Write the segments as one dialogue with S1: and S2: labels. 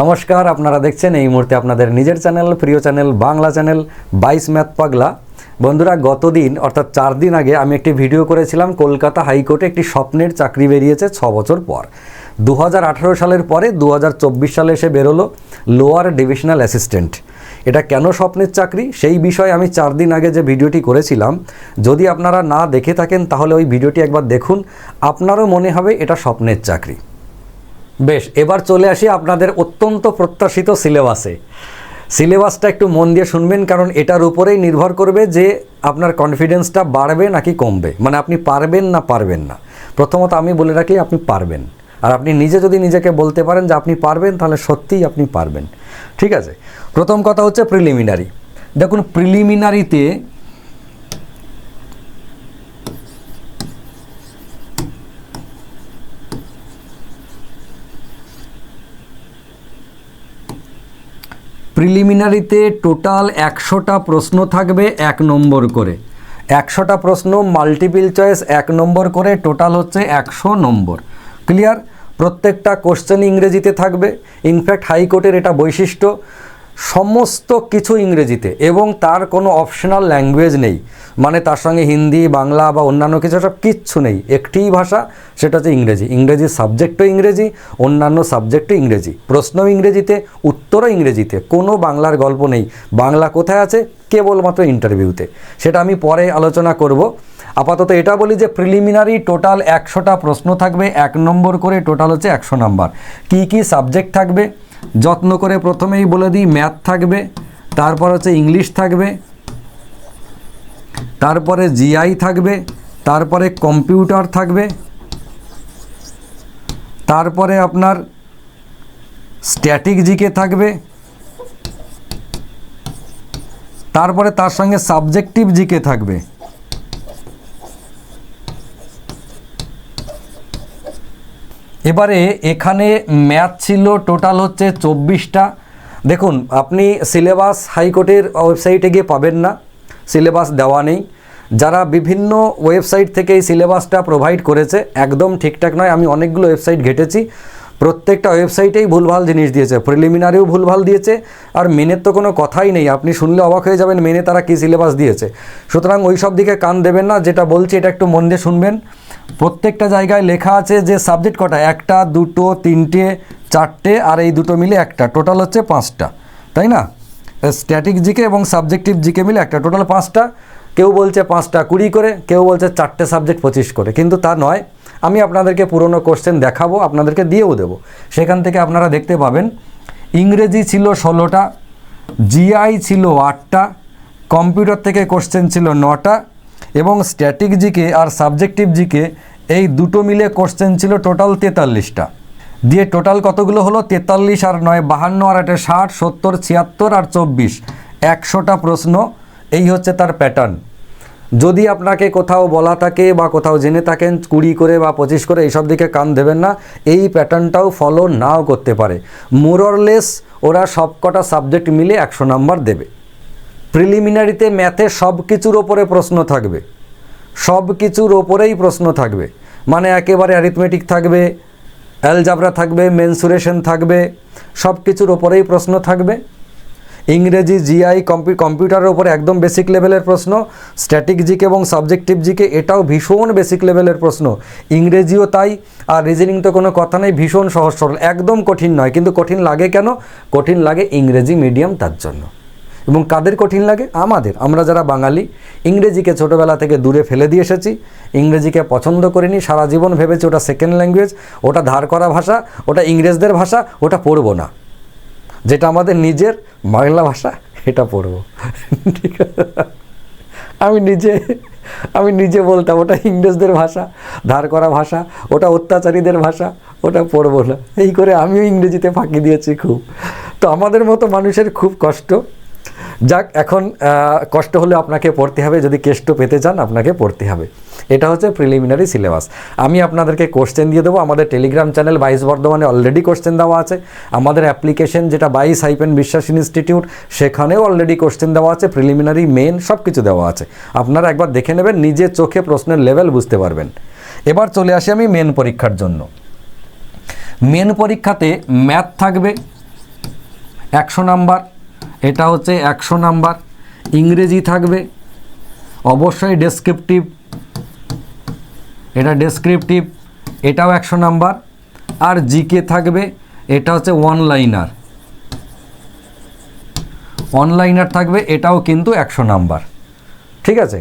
S1: নমস্কার, আপনারা দেখছেন এই মুহূর্তে আপনাদের নিজের চ্যানেল, প্রিয় চ্যানেল, বাংলা চ্যানেল, বাইশ ম্যাথ পাগলা। বন্ধুরা, গতদিন, অর্থাৎ চার দিন আগে আমি একটি ভিডিও করেছিলাম, কলকাতা হাইকোর্টে একটি স্বপ্নের চাকরি বেরিয়েছে ছ বছর পর। দু হাজার আঠারো সালের পরে দু হাজার চব্বিশ সালে এসে বেরোলো লোয়ার ডিভিশনাল অ্যাসিস্ট্যান্ট। এটা কেন স্বপ্নের চাকরি? সেই বিষয়ে আমি চার দিন আগে যে ভিডিওটি করেছিলাম, যদি আপনারা না দেখে থাকেন, তাহলে ওই ভিডিওটি একবার দেখুন। আপনারও মনে হবে এটা স্বপ্নের চাকরি। বেশ, এবার চলে আসি আপনাদের অত্যন্ত প্রত্যাশিত সিলেবাসে। সিলেবাসটা একটু মন দিয়ে শুনবেন, কারণ এটার উপরেই নির্ভর করবে যে আপনার কনফিডেন্সটা বাড়বে নাকি কমবে। মানে আপনি পারবেন না পারবেন না। প্রথমত আমি বলে রাখি, আপনি পারবেন। আর আপনি নিজে যদি নিজেকে বলতে পারেন যে আপনি পারবেন, তাহলে সত্যিই আপনি পারবেন। ঠিক আছে? প্রথম কথা হচ্ছে প্রিলিমিনারি দেখুন প্রিলিমিনারিতে প্রিলিমিনারিতে টোটাল একশোটা প্রশ্ন থাকবে এক নম্বর করে। একশোটা প্রশ্ন মাল্টিপিল চয়েস এক নম্বর করে, টোটাল হচ্ছে একশো নম্বর। ক্লিয়ার? প্রত্যেকটা কোশ্চেন ইংরেজিতে থাকবে। ইনফ্যাক্ট হাইকোর্টের এটা বৈশিষ্ট্য সমস্ত কিছু ইংরেজিতে এবং তার কোনো অপশনাল ল্যাঙ্গুয়েজ নেই। মানে তার সঙ্গে হিন্দি, বাংলা বা অন্যান্য কিছু সব কিচ্ছু নেই। একটিই ভাষা, সেটা হচ্ছে ইংরেজি। ইংরেজি সাবজেক্টও ইংরেজি, অন্যান্য সাবজেক্টও ইংরেজি। প্রশ্ন ইংরেজিতে, উত্তরও ইংরেজিতে। কোনো বাংলার গল্প নেই। বাংলা কোথায় আছে? কেবলমাত্র ইন্টারভিউতে সেটা আমি পরে আলোচনা করব। আপাতত এটা বলি যে প্রিলিমিনারি টোটাল একশোটা প্রশ্ন থাকবে। এক নম্বর করে টোটাল হচ্ছে একশো নাম্বার। কি কি সাবজেক্ট থাকবে? যত্ন করে প্রথমেই বলে দিই, ম্যাথ থাকবে, তারপর হচ্ছে ইংলিশ থাকবে, তারপরে জিআই থাকবে, তারপরে কম্পিউটার থাকবে, তারপরে আপনার স্ট্যাটিক জিকে থাকবে, তারপরে তার সঙ্গে সাবজেক্টিভ জিকে থাকবে। এবারে এখানে ম্যাথ ছিল টোটাল হচ্ছে চব্বিশটা। দেখুন, আপনি সিলেবাস হাইকোর্টের ওয়েবসাইটে গিয়ে পাবেন না, সিলেবাস দেওয়া নেই। যারা বিভিন্ন ওয়েবসাইট থেকে এই সিলেবাসটা প্রোভাইড করেছে, একদম ঠিকঠাক নয়, আমি অনেকগুলো ওয়েবসাইট ঘেটেছি। প্রত্যেকটা ওয়েবসাইটেই ভুলভাল জিনিস দিয়েছে, প্রিলিমিনারিও ভুলভাল দিয়েছে, আর মেনের তো কোনো কথাই নেই, আপনি শুনলে অবাক হয়ে যাবেন মেনে তারা কী সিলেবাস দিয়েছে। সুতরাং ওই সব দিকে কান দেবেন না, যেটা বলছি এটা একটু মন দিয়ে শুনবেন। প্রত্যেকটা জায়গায় লেখা আছে যে সাবজেক্ট কটা? একটা, দুটো, তিনটে, চারটে, আর এই দুটো মিলে একটা। টোটাল হচ্ছে পাঁচটা। তাই না? স্ট্যাটিক জিকে এবং সাবজেক্টিভ জিকে মিলে একটা। টোটাল পাঁচটা। কেউ বলছে পাঁচটা কুড়ি করে, কেউ বলছে চারটে সাবজেক্ট পঁচিশ করে। কিন্তু তা নয়। আমি আপনাদেরকে পুরনো কোশ্চেন দেখাবো, আপনাদেরকে দিয়েও দেবো। সেখান থেকে আপনারা দেখতে পাবেন, ইংরেজি ছিল ষোলোটা জিআই ছিল আটটা কম্পিউটার থেকে কোশ্চেন ছিল নটা এবং স্ট্যাটিক জিকে আর সাবজেক্টিভ জিকে এই দুটো মিলে কোশ্চেন ছিল টোটাল তেতাল্লিশটা। দিয়ে টোটাল কতগুলো হলো? তেতাল্লিশ আর নয়, বাহান্ন আর আটে ষাট, সত্তর, ছিয়াত্তর আর চব্বিশ। একশোটা প্রশ্ন, এই হচ্ছে তার প্যাটার্ন যদি আপনাকে কোথাও বলা থাকে বা কোথাও জেনে থাকেন, কুড়ি করে বা পঁচিশ করে, এইসব দিকে কান দেবেন না। এই প্যাটার্নটাও ফলো নাও করতে পারে। মোরলেস ওরা সবকটা সাবজেক্ট মিলে একশো নাম্বার দেবে। প্রিলিমিনারিতে ম্যাথে সব কিছুর ওপরে প্রশ্ন থাকবে। সব কিছুর ওপরেই প্রশ্ন থাকবে। মানে একেবারে অ্যারিথমেটিক থাকবে অ্যালজাবরা থাকবে মেনসুরেশন থাকবে, সব কিছুর ওপরেই প্রশ্ন থাকবে। ইংরেজি জিআই কম্পি কম্পিউটারের ওপরে একদম বেসিক লেভেলের প্রশ্ন স্ট্যাটিক জিকে এবং সাবজেক্টিভ জিকে এটাও ভীষণ বেসিক লেভেলের প্রশ্ন। ইংরেজিও তাই, আর রিজনিং তো কোনো কথা নেই, ভীষণ সহজ সরল একদম কঠিন নয়। কিন্তু কঠিন লাগে কেন? কঠিন লাগে ইংরেজি মিডিয়াম তার জন্য। এবং কাদের কঠিন লাগে? আমাদের। আমরা যারা বাঙালি, ইংরেজিকে ছোটোবেলা থেকে দূরে ফেলে দিয়ে এসেছি, ইংরেজিকে পছন্দ করিনি, সারা জীবন ভেবেছি ওটা সেকেন্ড ল্যাঙ্গুয়েজ ওটা ধার করা ভাষা, ওটা ইংরেজদের ভাষা, ওটা পড়ব না। যেটা আমাদের নিজের বাংলা ভাষা, এটা পড়ব। ঠিক আমি নিজে আমি নিজে বলতাম, ওটা ইংরেজদের ভাষা, ধার করা ভাষা, ওটা অত্যাচারীদের ভাষা, ওটা পড়ব না। এই করে আমিও ইংরেজিতে ফাঁকি দিয়েছি খুব। তো আমাদের মতো মানুষের খুব কষ্ট। যাক, এখন কষ্ট হলে আপনাকে পড়তে হবে, যদি কেষ্ট পেতে চান, আপনাকে পড়তে হবে। এটা হচ্ছে প্রিলিমিনারি সিলেবাস আমি আপনাদেরকে কোশ্চেন দিয়ে দেবো। আমাদের টেলিগ্রাম চ্যানেল বাইশ বর্ধমানে অলরেডি কোশ্চেন দেওয়া আছে। আমাদের অ্যাপ্লিকেশন যেটা বাইশ হাইপেন বিশ্বাস ইনস্টিটিউট সেখানেও অলরেডি কোশ্চেন দেওয়া আছে। প্রিলিমিনারি মেন সব কিছু দেওয়া আছে। আপনারা একবার দেখে নেবেন, নিজের চোখে প্রশ্নের লেভেল বুঝতে পারবেন। এবার চলে আসি আমি মেন পরীক্ষার জন্য। মেন পরীক্ষাতে ম্যাথ থাকবে, একশো নাম্বার এটা হচ্ছে একশো নাম্বার। ইংরেজি থাকবে। অবশ্যই ডেসক্রিপটিভ এটা ডেসক্রিপটিভ এটাও একশো নাম্বার। আর জিকে থাকবে, এটা হচ্ছে ওয়ান লাইনার অনলাইনার থাকবে, এটাও কিন্তু একশো নাম্বার। ঠিক আছে?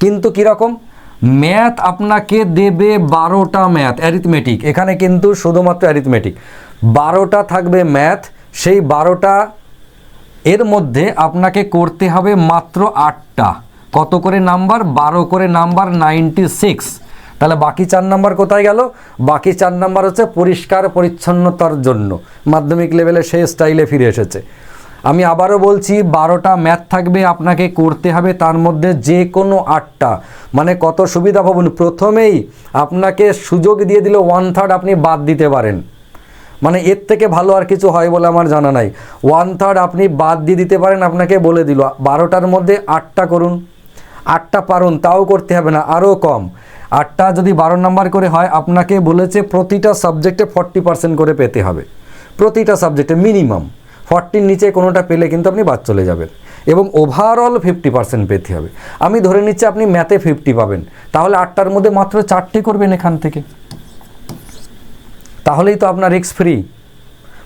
S1: কিন্তু কীরকম? ম্যাথ আপনাকে দেবে বারোটা ম্যাথ অ্যারিথমেটিক এখানে কিন্তু শুধুমাত্র অ্যারিথমেটিক বারোটা থাকবে ম্যাথ, সেই বারোটা এর মধ্যে আপনাকে করতে হবে মাত্র আটটা। কত করে নাম্বার? বারো করে নাম্বার নাইনটি সিক্স তাহলে বাকি চার নাম্বার কোথায় গেল? বাকি চার নাম্বার হচ্ছে পরিষ্কার পরিচ্ছন্নতার জন্য। মাধ্যমিক লেভেলে সেই স্টাইলে ফিরে এসেছে। আমি আবারও বলছি, বারোটা ম্যাথ থাকবে, আপনাকে করতে হবে তার মধ্যে যে কোনো আটটা। মানে কত সুবিধা, ভাবুন, প্রথমেই আপনাকে সুযোগ দিয়ে দিলে ওয়ান থার্ড আপনি বাদ দিতে পারেন। মানে এর থেকে ভালো আর কিছু হয় বলে আমার জানা নাই। ওয়ান থার্ড আপনি বাদ দিয়ে দিতে পারেন, আপনাকে বলে দিল, বারোটার মধ্যে আটটা করুন। আটটা পারুন, তাও করতে হবে না, আরও কম। আটটা যদি বারো নাম্বার করে হয়, আপনাকে বলেছে প্রতিটা সাবজেক্টে ফর্টি পার্সেন্ট করে পেতে হবে। প্রতিটা সাবজেক্টে মিনিমাম ফর্টির নিচে কোনোটা পেলে কিন্তু আপনি বাদ চলে যাবেন। এবং ওভারঅল ফিফটি পার্সেন্ট পেতে হবে। আমি ধরে নিচ্ছি আপনি ম্যাথে ফিফটি পাবেন। তাহলে আটটার মধ্যে মাত্র চারটে করবেন এখান থেকে। তাহলেই তো আপনার রিক্স ফ্রি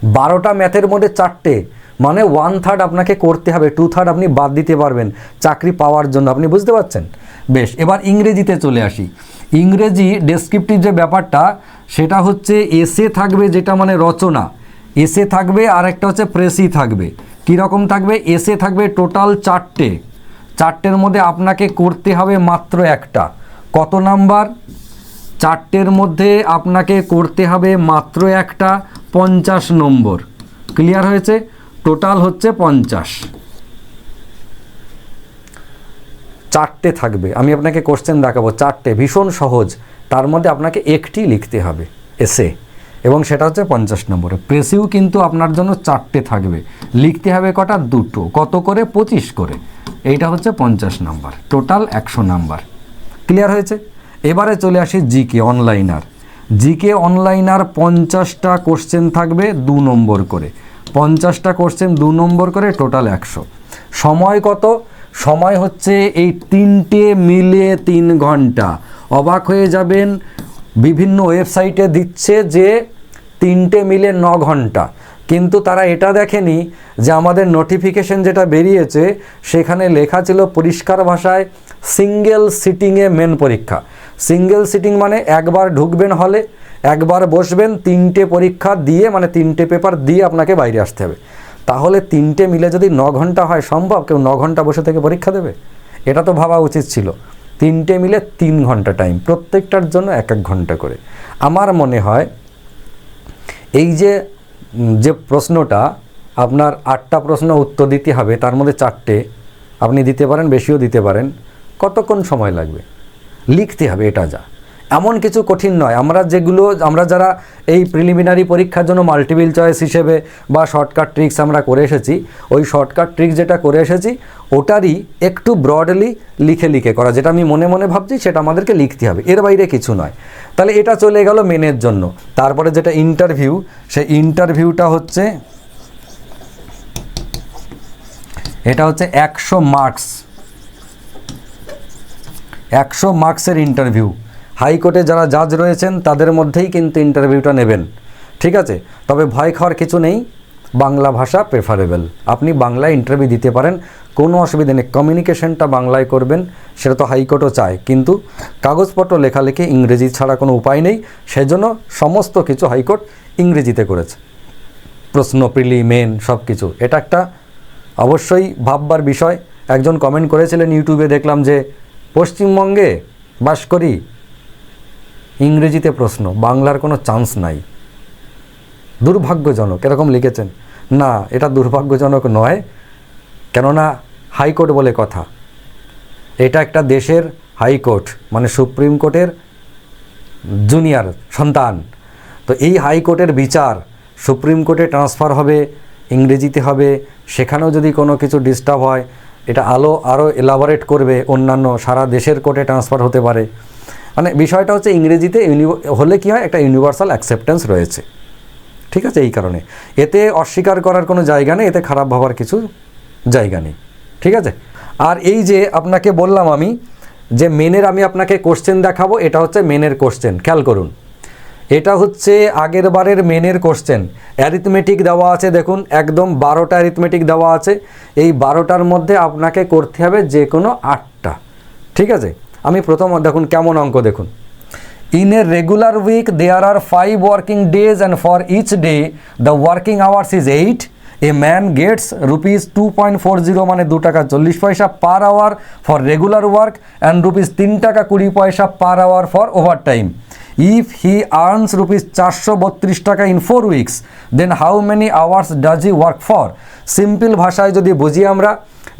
S1: বারোটা ম্যাথের মধ্যে চারটে মানে ওয়ান থার্ড আপনাকে করতে হবে টু থার্ড আপনি বাদ দিতে পারবেন চাকরি পাওয়ার জন্য, আপনি বুঝতে পারছেন? বেশ, এবার ইংরেজিতে চলে আসি। ইংরেজি ডেসক্রিপটিভ যে ব্যাপারটা, সেটা হচ্ছে এসে থাকবে যেটা মানে রচনা। এসে থাকবে আর একটা হচ্ছে প্রেসি থাকবে। কীরকম থাকবে? এসে থাকবে টোটাল চারটে। চারটের মধ্যে আপনাকে করতে হবে মাত্র একটা। কত নাম্বার চারটের মধ্যে আপনাকে করতে হবে মাত্র একটা পঞ্চাশ নম্বর। ক্লিয়ার হয়েছে? টোটাল হচ্ছে পঞ্চাশ। চারটে থাকবে। আমি আপনাকে কোশ্চেন দেখাবো চারটে, ভীষণ সহজ। তার মধ্যে আপনাকে একটি লিখতে হবে এসে এবং সেটা হচ্ছে পঞ্চাশ নম্বরে। প্রেসিও কিন্তু আপনার জন্য চারটে থাকবে। লিখতে হবে কটা? দুটো। কত করে? পঁচিশ করে। এইটা হচ্ছে পঞ্চাশ নাম্বার। টোটাল একশো নাম্বার। ক্লিয়ার হয়েছে? এবারে চলে আসি জিকে অনলাইনার জিকে অনলাইনার পঞ্চাশটা কোশ্চেন থাকবে দু নম্বর করে। পঞ্চাশটা কোশ্চেন দু নম্বর করে টোটাল একশো। সময় কত? সময় হচ্ছে এই তিনটে মিলে তিন ঘণ্টা। অবাক হয়ে যাবেন, বিভিন্ন ওয়েবসাইটে দিচ্ছে যে তিনটে মিলে ন ঘণ্টা। কিন্তু তারা এটা দেখেনি যে আমাদের নোটিফিকেশন যেটা বেরিয়েছে, সেখানে লেখা ছিল পরিষ্কার ভাষায় সিঙ্গেল সিটিংয়ে মেন পরীক্ষা। সিঙ্গেল সিটিং মানে একবার ঢুকবেন হলে, একবার বসবেন, তিনটে পরীক্ষা দিয়ে মানে তিনটে পেপার দিয়ে আপনাকে বাইরে আসতে হবে। তাহলে তিনটে মিলে যদি ন ঘণ্টা হয় সম্ভব? কেউ ন ঘণ্টা বসে থেকে পরীক্ষা দেবে? এটা তো ভাবা উচিত ছিল। তিনটে মিলে তিন ঘণ্টা টাইম প্রত্যেকটার জন্য এক এক ঘণ্টা করে। আমার মনে হয়, এই যে যে প্রশ্নটা, আপনার আটটা প্রশ্ন উত্তর দিতে হবে, তার মধ্যে চারটে আপনি দিতে পারেন, বেশিও দিতে পারেন। কতক্ষণ সময় লাগবে? লিখতে হবে এটা যা। এমন কিছু কঠিন নয়। আমরা যেগুলো, আমরা যারা এই প্রিলিমিনারি পরীক্ষার জন্য মাল্টিপল চয়েস হিসেবে বা শর্টকাট ট্রিক্স আমরা করে এসেছি, ওই শর্টকাট ট্রিক্স যেটা করে এসেছি, ওটারই একটু ব্রডলি লিখে লিখে করা। যেটা আমি মনে মনে ভাবছি, সেটা আমাদেরকে লিখতে হবে। এর বাইরে কিছু নয়। তাহলে এটা চলে গেল মেনের জন্য। তারপরে যেটা ইন্টারভিউ সেই ইন্টারভিউটা হচ্ছে, এটা হচ্ছে একশো মার্কস একশো মার্কসের ইন্টারভিউ। হাইকোর্টে যারা জাজ রয়েছেন, তাদের মধ্যেই কিন্তু ইন্টারভিউটা নেবেন। ঠিক আছে? তবে ভয় খাওয়ার কিছু নেই। বাংলা ভাষা প্রেফারেবল আপনি বাংলায় ইন্টারভিউ দিতে পারেন। কোনো অসুবিধা নেই। কমিউনিকেশনটা বাংলায় করবেন, সেটা তো হাইকোর্টও চায়। কিন্তু কাগজপত্র লেখালেখি ইংরেজি ছাড়া কোনো উপায় নেই। সেজন্য সমস্ত কিছু হাইকোর্ট ইংরেজিতে করেছে। প্রশ্ন প্রিলি মেন সব কিছু এটা একটা অবশ্যই ভাববার বিষয়। একজন কমেন্ট করেছিলেন ইউটিউবে দেখলাম যে পশ্চিমবঙ্গে বাস করি, ইংরেজিতে প্রশ্ন, বাংলার কোনো চান্স নাই। দুর্ভাগ্যজনক, এরকম লিখেছেন। না, এটা দুর্ভাগ্যজনক নয়, কেননা হাইকোর্ট বলে কথা। এটা একটা দেশের হাইকোর্ট মানে সুপ্রিম কোর্টের জুনিয়র সন্তান। তো এই হাইকোর্টের বিচার, সুপ্রিম কোর্টে ট্রান্সফার হবে, ইংরেজিতে হবে, সেখানেও যদি কোনো কিছু ডিস্টার্ব হয় এটা আলো আরও এলাবোরেট করবে, অন্যান্য সারা দেশের কোর্টে ট্রান্সফার হতে পারে। মানে বিষয়টা হচ্ছে ইংরেজিতে হলে কি হয়, একটা ইউনিভার্সাল অ্যাকসেপ্টেন্স রয়েছে। ঠিক আছে, এই কারণে। এতে অস্বীকার করার কোনো জায়গা নেই, এতে খারাপ ভাবার কিছু জায়গা নেই। ঠিক আছে? আর এই যে আপনাকে বললাম আমি, যে মেনের আমি আপনাকে কোশ্চেন দেখাবো, এটা হচ্ছে মেনের কোশ্চেন খেয়াল করুন। এটা হচ্ছে আগের বারের মেনের কোশ্চেন অ্যারিথমেটিক দেওয়া আছে, দেখুন, একদম বারোটা অ্যারিথমেটিক দেওয়া আছে। এই বারোটার মধ্যে আপনাকে করতে হবে যে কোনো আটটা। ঠিক আছে? আমি প্রথম, দেখুন, কেমন অঙ্ক দেখুন। In a regular week there are five working days and for each day the working hours is eight a man gets rupees two point four zero মানে দু টাকা চল্লিশ পয়সা per hour for regular work and rupees তিন টাকা কুড়ি পয়সা per hour for overtime if he earns rupees চারশো বত্রিশ টাকা in four weeks then how many hours does he work for simple ভাষায় যদি বুঝি আমরা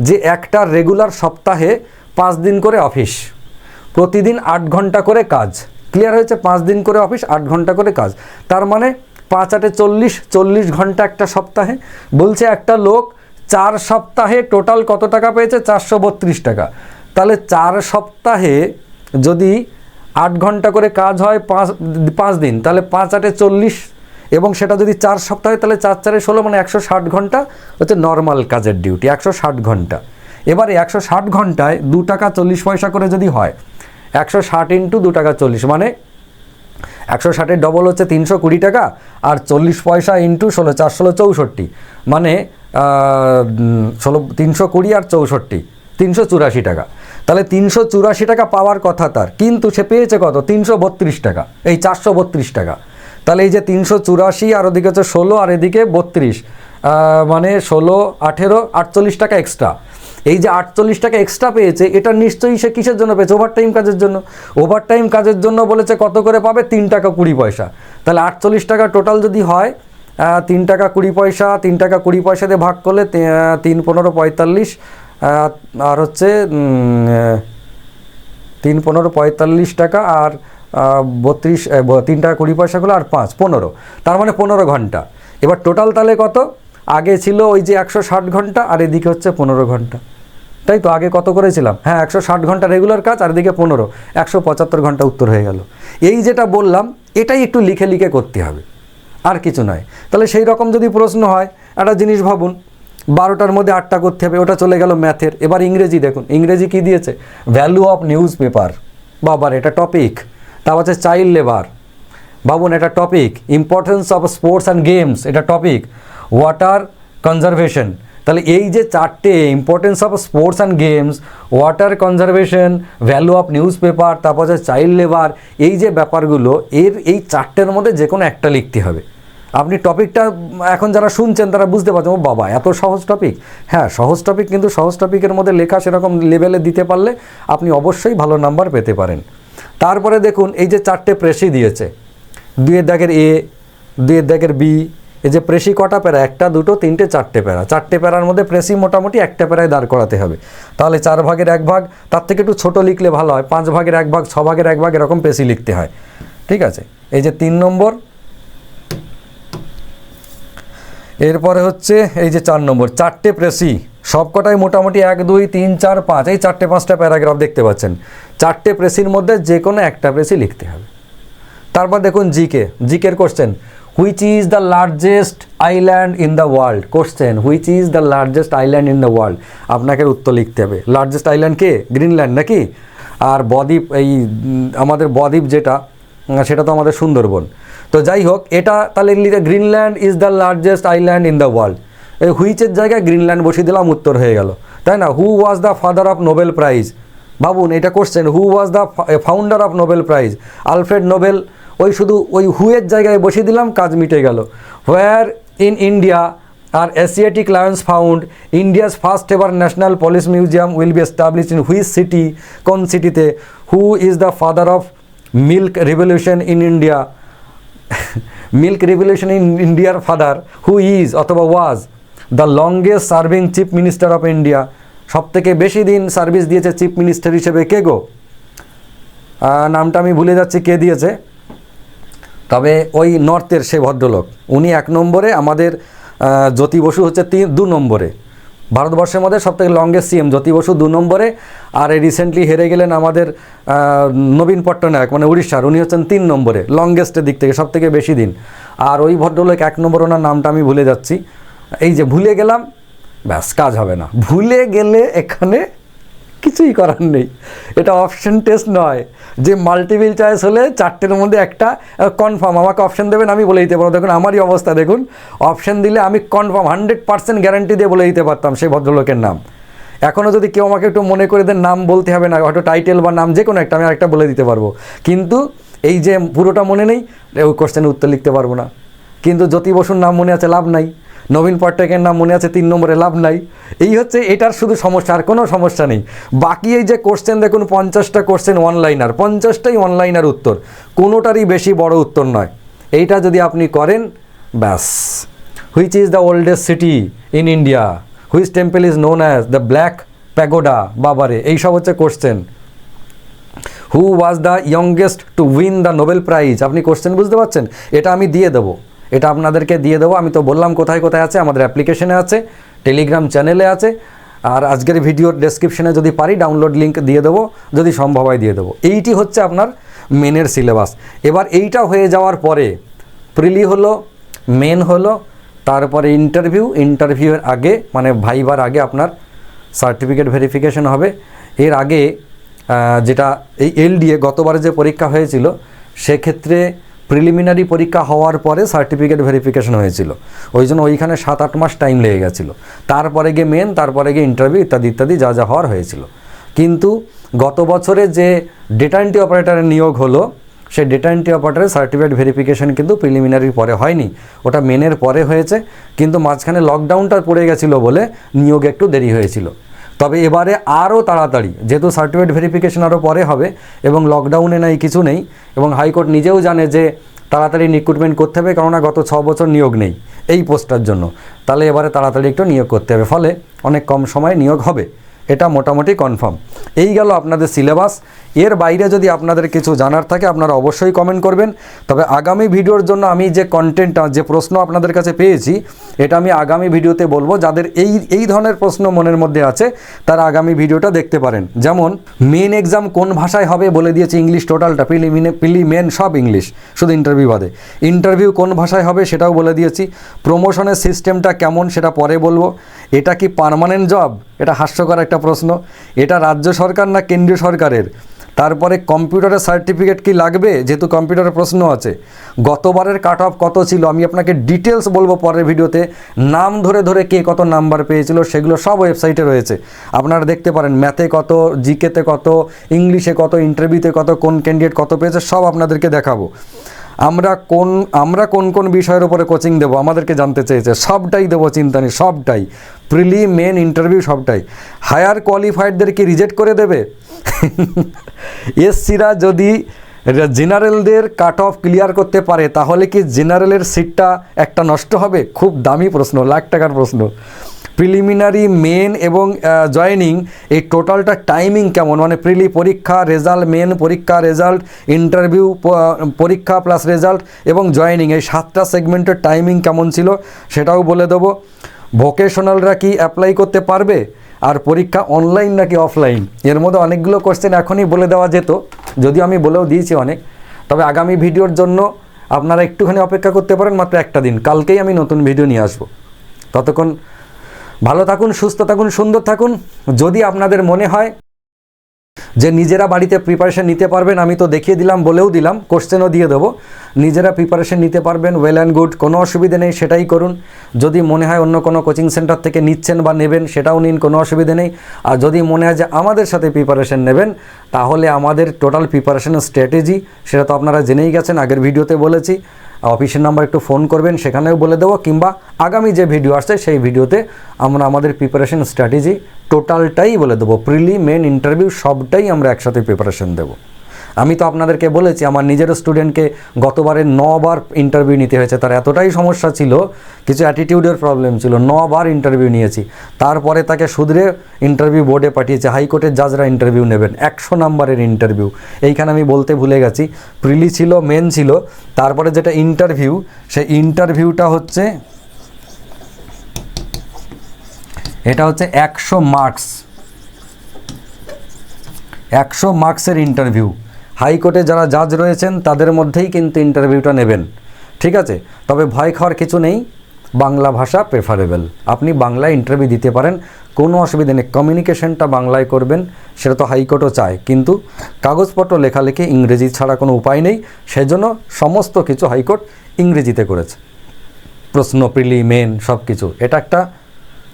S1: যে একটা রেগুলার সপ্তাহে পাঁচ দিন করে অফিস প্রতিদিন আট ঘণ্টা করে কাজ। ক্লিয়ার হয়েছে? পাঁচ দিন করে অফিস আট ঘণ্টা করে কাজ। তার মানে পাঁচ আটে চল্লিশ চল্লিশ ঘণ্টা একটা সপ্তাহে। বলছে একটা লোক চার সপ্তাহে টোটাল কত টাকা পেয়েছে? চারশো বত্রিশ টাকা। তাহলে চার সপ্তাহে যদি আট ঘণ্টা করে কাজ হয় পাঁচ পাঁচ দিন। তাহলে পাঁচ আটে চল্লিশ এবং সেটা যদি চার সপ্তাহে তাহলে চার চারে ষোলো মানে একশো ষাট ঘণ্টা হচ্ছে নর্মাল কাজের ডিউটি একশো ষাট ঘণ্টা। এবারে একশো ষাট ঘন্টায় দু টাকা চল্লিশ পয়সা করে যদি হয়, একশো ষাট ইন্টু দু টাকা চল্লিশ মানে একশো ষাটের ডবল হচ্ছে তিনশো কুড়ি টাকা আর চল্লিশ পয়সা ইন্টু ষোলো চার ষোলো চৌষট্টি মানে ষোলো, তিনশো কুড়ি আর চৌষট্টি। তিনশো চুরাশি টাকা। তাহলে তিনশো চুরাশি টাকা পাওয়ার কথা তার, কিন্তু সে পেয়েছে কত? তিনশো বত্রিশ টাকা, এই চারশো বত্রিশ টাকা। তাহলে এই যে তিনশো চুরাশি আর ওদিকে হচ্ছে ষোলো, আর এদিকে বত্রিশ মানে ষোলো, আঠেরো, আটচল্লিশ টাকা এক্সট্রা এই যে আটচল্লিশ টাকা এক্সট্রা পেয়েছে, এটা নিশ্চয়ই সে কিসের জন্য পেয়েছে? ওভার টাইম কাজের জন্য। ওভার টাইম কাজের জন্য বলেছে কত করে পাবে? তিন টাকা কুড়ি পয়সা। তাহলে আটচল্লিশ টাকা টোটাল যদি হয় তিন টাকা কুড়ি পয়সা, তিন টাকা কুড়ি পয়সা দিয়ে ভাগ করলে তিন, পনেরো, পঁয়তাল্লিশ আর হচ্ছে তিন, পনেরো, পঁয়তাল্লিশ টাকা আর বত্রিশ তিন টাকা কুড়ি পয়সা করলে আর পাঁচ, পনেরো। তার মানে পনেরো ঘণ্টা। এবার টোটাল তাহলে কত? আগে ছিল ওই যে একশো ষাট ঘণ্টা আর এদিকে হচ্ছে পনেরো ঘণ্টা। তাই তো, আগে কত করেছিলাম? হ্যাঁ একশো ষাট ঘণ্টা রেগুলার কাজ আর এদিকে পনেরো। একশো পঁচাত্তর ঘণ্টা উত্তর হয়ে গেল। এই যেটা বললাম, এটাই একটু লিখে লিখে করতে হবে। আর কিছু নয়। তাহলে সেই রকম যদি প্রশ্ন হয়, একটা জিনিস ভাবুন। বারোটার মধ্যে আটটা করতে হবে, ওটা চলে গেল ম্যাথের। এবার ইংরেজি দেখুন, ইংরেজি কি দিয়েছে? ভ্যালু অফ নিউজ পেপার বাবার, এটা টপিক তারপর হচ্ছে চাইল্ড লেবার বাবুন, এটা topic importance of sports and games এটা টপিক ওয়াটার কনজারভেশন তাহলে এই যে চারটে importance of sports and games water conservation value of newspaper তারপর হচ্ছে চাইল্ড লেবার এই যে ব্যাপারগুলো, এর এই চারটের মধ্যে যে কোনো একটা লিখতে হবে। আপনি টপিকটা এখন যারা শুনছেন তারা বুঝতে পারছেন, ও বাবা, এত সহজ টপিক? হ্যাঁ সহজ টপিক কিন্তু সহজ টপিকের মধ্যে লেখা সেরকম লেভেলে দিতে পারলে আপনি অবশ্যই ভালো নাম্বার পেতে পারেন। তারপরে দেখুন, এই যে চারটে প্রেসি দিয়েছে দুয়ের দাগের এ, দুইয়ের দাগের বি, এই যে প্রেসি কটা প্যারা, একটা, দুটো, তিনটে, চারটে প্যারা, চারটে প্যারার মধ্যে প্রেসি মোটামুটি একটা প্যারায় দাঁড় করাতে হবে। তাহলে চার ভাগের এক ভাগ, তার থেকে একটু ছোট লিখলে ভালো হয়, পাঁচ ভাগের এক ভাগ, ছ ভাগের এক ভাগ এরকম প্রেসি লিখতে হয়। ঠিক আছে? এই যে তিন নম্বর এরপরে হচ্ছে এই যে চার নম্বর, চারটে প্রেসি, সবকটাই মোটামুটি এক, দুই, তিন, চার, পাঁচ, এই চারটে পাঁচটা প্যারাগ্রাফ দেখতে পাচ্ছেন। চারটে প্রেসির মধ্যে যে কোনো একটা প্রেসি লিখতে হবে। তারপর দেখুন জিকে জিকের question which is the largest island in the world question which is the largest island in the world আপনাকে উত্তর লিখতে হবে। লার্জেস্ট আইল্যান্ড কে? গ্রিনল্যান্ড নাকি? আর বদ্বীপ, এই আমাদের বদ্বীপ যেটা সেটা তো আমাদের সুন্দরবন। তো যাই হোক, এটা তাহলে লিখে Greenland is the largest island in the world. এই হুইচের জায়গায় গ্রিনল্যান্ড বসিয়ে দিলাম, উত্তর হয়ে গেল। তাই না? Who was the father of Nobel prize ভাবুন এটা question who was the founder of Nobel prize Alfred Nobel, ওই শুধু ওই হুয়ের জায়গায় বসিয়ে দিলাম, কাজ মিটে গেল। Where in India are Asiatic lions found India's first ever national police museum will be establish in which city কোন সিটিতে who is the father of milk revolution in India, milk revolution in ইন্ডিয়ার father who is অথবা was the longest serving chief minister of India. সব থেকে বেশি দিন service দিয়েছে chief minister হিসেবে কে গো? নামটা আমি ভুলে যাচ্ছি কে দিয়েছে। তবে ওই নর্থের সে ভদ্রলোক, উনি এক নম্বরে, আমাদের জ্যোতি বসু হচ্ছে তিন, দু নম্বরে। ভারতবর্ষের মধ্যে সবথেকে লংগেস্ট সিএম জ্যোতি বসু দু নম্বরে, আর এই রিসেন্টলি হেরে গেলেন আমাদের নবীন পট্টনায়ক মানে উড়িষ্যার, উনি হচ্ছেন তিন নম্বরে লংগেস্টের দিক থেকে সব থেকে বেশি দিন। আর ওই ভদ্রলোক এক নম্বর, ওনার নামটা আমি ভুলে যাচ্ছি। এই যে ভুলে গেলাম, ব্যাস, কাজ হবে না। ভুলে গেলে এখানে কিছুই করার নেই। এটা অপশন টেস্ট নয়। যে মাল্টিপিল চয়েস হলে চারটের মধ্যে একটা কনফার্ম আমাকে অপশন দেবেন, আমি বলে দিতে পারব। দেখুন, আমারই অবস্থা, দেখুন। অপশন দিলে আমি কনফার্ম হান্ড্রেড পার্সেন্ট গ্যারান্টি দিয়ে বলে দিতে পারতাম সেই ভদ্রলোকের নাম। এখনও যদি কেউ আমাকে একটু মনে করে দেন, নাম বলতে হবে না, হয়তো টাইটেল বা নাম যে কোনো একটা, আমি আরেকটা বলে দিতে পারব। কিন্তু এই যে পুরোটা মনে নেই ওই কোশ্চেনের উত্তর লিখতে পারব না। কিন্তু জ্যোতি বসুর নাম মনে আছে, লাভ নাই। নবীন পট্টনায়কের নাম মনে আছে, তিন নম্বরে লাভ নাই। এই হচ্ছে, এটার শুধু সমস্যা, আর কোনো সমস্যা নেই। বাকি এই যে কোশ্চেন দেখুন, পঞ্চাশটা কোশ্চেন অনলাইনার পঞ্চাশটাই অনলাইনার উত্তর। কোনোটারই বেশি বড় উত্তর নয়। এইটা যদি আপনি করেন, ব্যাস। Which is the oldest city in India which temple is known as the black pagoda বাবারে এইসব হচ্ছে question who was the youngest to win the Nobel prize আপনি কোশ্চেন বুঝতে পারছেন? এটা আমি দিয়ে দেবো। এটা আপনাদেরকে দিয়ে দেবো। আমি তো বললাম কোথায় কোথায় আছে, আমাদের অ্যাপ্লিকেশনে আছে টেলিগ্রাম চ্যানেলে আছে। আর আজকের ভিডিওর ডেসক্রিপশনে যদি পারি ডাউনলোড লিঙ্ক দিয়ে দেবো। যদি সম্ভব হয় দিয়ে দেবো। এইটি হচ্ছে আপনার মেনের সিলেবাস এবার এইটা হয়ে যাওয়ার পরে, প্রিলি হলো মেন হলো, তারপরে ইন্টারভিউ ইন্টারভিউয়ের আগে মানে ভাইবার আগে আপনার সার্টিফিকেট ভেরিফিকেশন হবে। এর আগে যেটা এই এলডিএ গতবারে যে পরীক্ষা হয়েছিল, সেক্ষেত্রে প্রিলিমিনারি পরীক্ষা হওয়ার পরে সার্টিফিকেট ভেরিফিকেশন হয়েছিল। ওই জন্য ওইখানে সাত আট মাস টাইম লেগে গেছিল। তারপরে গিয়ে মেন তারপরে গিয়ে ইন্টারভিউ ইত্যাদি ইত্যাদি যা যা হওয়ার হয়েছিল। কিন্তু গত বছরে যে ডেটা এন্ট্রি অপারেটরের নিয়োগ হলো সেই ডেটা এন্ট্রি অপারেটরের সার্টিফিকেট ভেরিফিকেশন কিন্তু প্রিলিমিনারির পরে হয়নি। ওটা মেনের পরে হয়েছে। কিন্তু মাঝখানে লকডাউনটা পড়ে গেছিল বলে নিয়োগ একটু দেরি হয়েছিল। তবে এবারে আরও তাড়াতাড়ি, যেহেতু সার্টিফিকেট ভেরিফিকেশন আরও পরে হবে এবং লকডাউনে নাই, কিছু নেই, এবং হাইকোর্ট নিজেও জানে যে তাড়াতাড়ি রিক্রুটমেন্ট করতে হবে, কেননা গত ছ বছর নিয়োগ নেই এই পোস্টটার জন্য। তাহলে এবারে তাড়াতাড়ি একটু নিয়োগ করতে হবে, ফলে অনেক কম সময়ে নিয়োগ হবে। এটা মোটামুটি কনফার্ম। এই গেল আপনাদের সিলেবাস। এর বাইরে যদি আপনাদের কিছু জানার থাকে, আপনারা অবশ্যই কমেন্ট করবেন। তবে আগামী ভিডিওর জন্য আমি যে কন্টেন্টটা যে প্রশ্ন আপনাদের কাছে পেয়েছি, এটা আমি আগামী ভিডিওতে বলব। যাদের এই এই ধরনের প্রশ্ন মনের মধ্যে আছে, তারা আগামী ভিডিওটা দেখতে পারেন। যেমন মেন এক্সাম কোন ভাষায় হবে বলে দিয়েছে ইংলিশ টোটালটা প্রিলিমিনে প্রিলি মেন সব ইংলিশ শুধু ইন্টারভিউ বাদে। ইন্টারভিউ কোন ভাষায় হবে সেটাও বলে দিয়েছি। প্রমোশনের সিস্টেমটা কেমন সেটা পরে বলব। এটা কি পার্মানেন্ট জব এটা হাস্যকর একটা প্রশ্ন। এটা রাজ্য সরকার না কেন্দ্রীয় সরকারের? তারপরে কম্পিউটারের সার্টিফিকেট কি লাগবে? যেহেতু কম্পিউটারের প্রশ্ন আছে। গতবারের কাট অফ কত ছিল? আমি আপনাকে ডিটেলস বলব পরের ভিডিওতে। নাম ধরে ধরে কে কত নাম্বার পেয়েছিল, সেগুলো সব ওয়েবসাইটে রয়েছে। আপনারা দেখতে পারেন ম্যাথে কত জিকেতে কত ইংলিশে কত ইন্টারভিউতে কত, কোন ক্যান্ডিডেট কত পেয়েছে, সব আপনাদেরকে দেখাবো। আমরা কোন আমরা কোন কোন বিষয়ের উপরে কোচিং দেবো? আমাদেরকে জানতে চেয়েছে। সবটাই দেবো, চিন্তা নেই, সবটাই। প্রিলি মেন ইন্টারভিউ সবটাই। হায়ার কোয়ালিফাইডদের কি রিজেক্ট করে দেবে? এসসিরা যদি জেনারেলদের কাট অফ ক্লিয়ার করতে পারে, তাহলে কি জেনারেলের সিটটা একটা নষ্ট হবে? খুব দামি প্রশ্ন, লাখ টাকার প্রশ্ন। প্রিলিমিনারি মেন এবং জয়েনিং, এই টোটালটা টাইমিং কেমন? মানে প্রিলি পরীক্ষা, রেজাল্ট, মেন পরীক্ষা, রেজাল্ট, ইন্টারভিউ পরীক্ষা প্লাস রেজাল্ট এবং জয়েনিং, এই সাতটা সেগমেন্টের টাইমিং কেমন ছিল সেটাও বলে দেবো। ভোকেশনালরা কি অ্যাপ্লাই করতে পারবে? আর পরীক্ষা অনলাইন নাকি অফলাইন এর মধ্যে অনেকগুলো কোশ্চেন এখনই বলে দেওয়া যেত, যদিও আমি বলেও দিয়েছি অনেক। তবে আগামী ভিডিওর জন্য আপনারা একটুখানি অপেক্ষা করতে পারেন মাত্র একটা দিন। কালকেই আমি নতুন ভিডিও নিয়ে আসব। ততক্ষণ ভালো থাকুন, সুস্থ থাকুন, সুন্দর থাকুন। যদি আপনাদের মনে হয় যে নিজেরা বাড়িতে প্রিপারেশন নিতে পারবেন, আমি তো দেখিয়ে দিলাম, বলেও দিলাম কোশ্চেনও দিয়ে দেবো। নিজেরা প্রিপারেশন নিতে পারবেন ওয়েল অ্যান্ড গুড কোনো অসুবিধে নেই, সেটাই করুন। যদি মনে হয় অন্য কোনো কোচিং সেন্টার থেকে নিচ্ছেন বা নেবেন, সেটাও নিন, কোনো অসুবিধে নেই। আর যদি মনে হয় যে আমাদের সাথে প্রিপারেশন নেবেন, তাহলে আমাদের টোটাল প্রিপারেশনের স্ট্র্যাটেজি সেটা তো আপনারা জেনেই গেছেন, আগের ভিডিওতে বলেছি। অফিসের নাম্বার একটু ফোন করবেন, সেখানেও বলে দেবো, কিংবা আগামী যে ভিডিও আসছে সেই ভিডিওতে আমরা আমাদের প্রিপারেশন স্ট্র্যাটেজি টোটালটাই বলে দেবো। প্রিলি মেন ইন্টারভিউ সবটাই আমরা একসাথে প্রিপারেশন দেবো। আমি তো আপনাদেরকে বলেছি, আমার নিজেরও স্টুডেন্টকে গতবারে নবার ইন্টারভিউ নিতে হয়েছে। তার এতটাই সমস্যা ছিল, কিছু অ্যাটিটিউডের প্রবলেম ছিল। নবার ইন্টারভিউ নিয়েছি। তারপরে তাকে শুধরে ইন্টারভিউ বোর্ডে পাঠিয়েছে। হাইকোর্টের জাজরা ইন্টারভিউ নেবেন। একশো নাম্বারের ইন্টারভিউ এইখানে আমি বলতে ভুলে গেছি। প্রিলি ছিল মেন ছিল। তারপরে যেটা ইন্টারভিউ সেই ইন্টারভিউটা হচ্ছে, এটা হচ্ছে একশো মার্কস একশো মার্কসের ইন্টারভিউ হাইকোর্টে যারা জাজ রয়েছেন, তাদের মধ্যেই কিন্তু ইন্টারভিউটা নেবেন। ঠিক আছে? তবে ভয় খাওয়ার কিছু নেই। বাংলা ভাষা প্রেফারেবল আপনি বাংলায় ইন্টারভিউ দিতে পারেন। কোনো অসুবিধা নেই। কমিউনিকেশনটা বাংলায় করবেন, সেটা তো হাইকোর্টও চায়। কিন্তু কাগজপত্র লেখালেখি ইংরেজি ছাড়া কোনো উপায় নেই। সেজন্য সমস্ত কিছু হাইকোর্ট ইংরেজিতে করেছে। প্রশ্ন প্রিলি মেন সব কিছু এটা একটা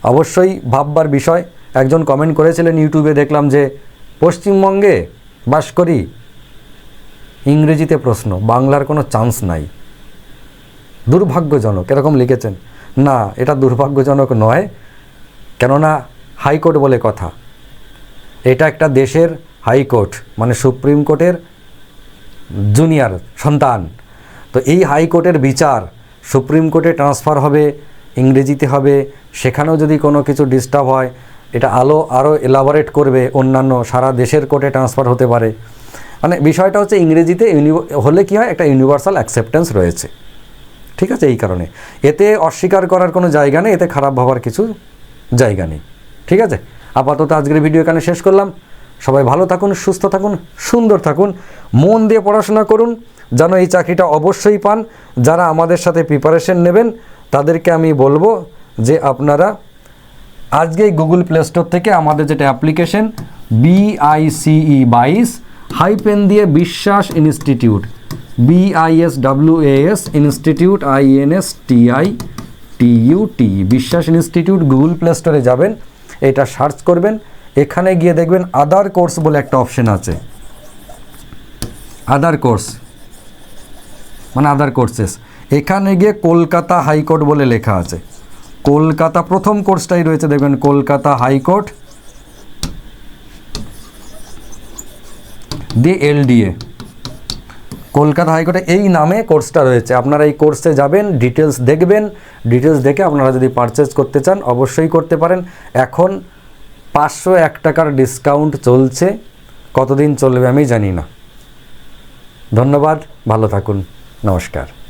S1: অবশ্যই ভাববার বিষয়। একজন কমেন্ট করেছিলেন ইউটিউবে দেখলাম যে, পশ্চিমবঙ্গে বাস করি ইংরেজিতে প্রশ্ন, বাংলার কোনো চান্স নাই। দুর্ভাগ্যজনক, এরকম লিখেছেন। না, এটা দুর্ভাগ্যজনক নয়, কেননা হাইকোর্ট বলে কথা। এটা একটা দেশের হাইকোর্ট মানে সুপ্রিম কোর্টের জুনিয়র সন্তান। তো এই হাইকোর্টের বিচার, সুপ্রিম কোর্টে ট্রান্সফার হবে, ইংরেজিতে হবে, সেখানেও যদি কোনো কিছু ডিস্টার্ব হয়, এটা আলো আরও এলাবোরেট করবে, অন্যান্য সারা দেশের কোর্টে ট্রান্সফার হতে পারে। মানে বিষয়টা হচ্ছে ইংরেজিতে হলে কি হয়, একটা ইউনিভার্সাল অ্যাকসেপ্টেন্স রয়েছে। ঠিক আছে, এই কারণে। এতে অস্বীকার করার কোনো জায়গা নেই, এতে খারাপ ভাবার কিছু জায়গা নেই। ঠিক আছে? আপাতত আজকের ভিডিও এখানে শেষ করলাম। সবাই ভালো থাকুন, সুস্থ থাকুন, সুন্দর থাকুন, মন দিয়ে পড়াশোনা করুন, যেন এই চাকরিটা অবশ্যই পান। যারা আমাদের সাথে প্রিপারেশন নেবেন, তাদেরকে আমি বলব যে আপনারা আজকেই গুগল প্লে স্টোর থেকে আমাদের যেটা অ্যাপ্লিকেশন বিআইসিই বাইশ হাইপেন দিয়ে Biswas institute BIS W S institute INS TI TUT Biswas institute Google play স্টোরে যাবেন, এটা সার্চ করবেন, এখানে গিয়ে দেখবেন আদার কোর্স বলে একটা অপশন আছে। আদার কোর্স মানে আদার কোর্সেস এখানে গিয়ে কলকাতা হাইকোর্ট বলে লেখা আছে। কলকাতা, প্রথম কোর্সটাই রয়েছে, দেখবেন Kolkata high court. The LDA Kolkata হাইকোর্টে এই নামে কোর্সটা রয়েছে। আপনারা এই কোর্সে যাবেন ডিটেলস দেখবেন। ডিটেলস দেখে আপনারা যদি পারচেজ করতে চান, অবশ্যই করতে পারেন। এখন পাঁচশো এক টাকার ডিসকাউন্ট চলছে। কতদিন চলবে আমি জানি না। ধন্যবাদ, ভালো থাকুন। নমস্কার।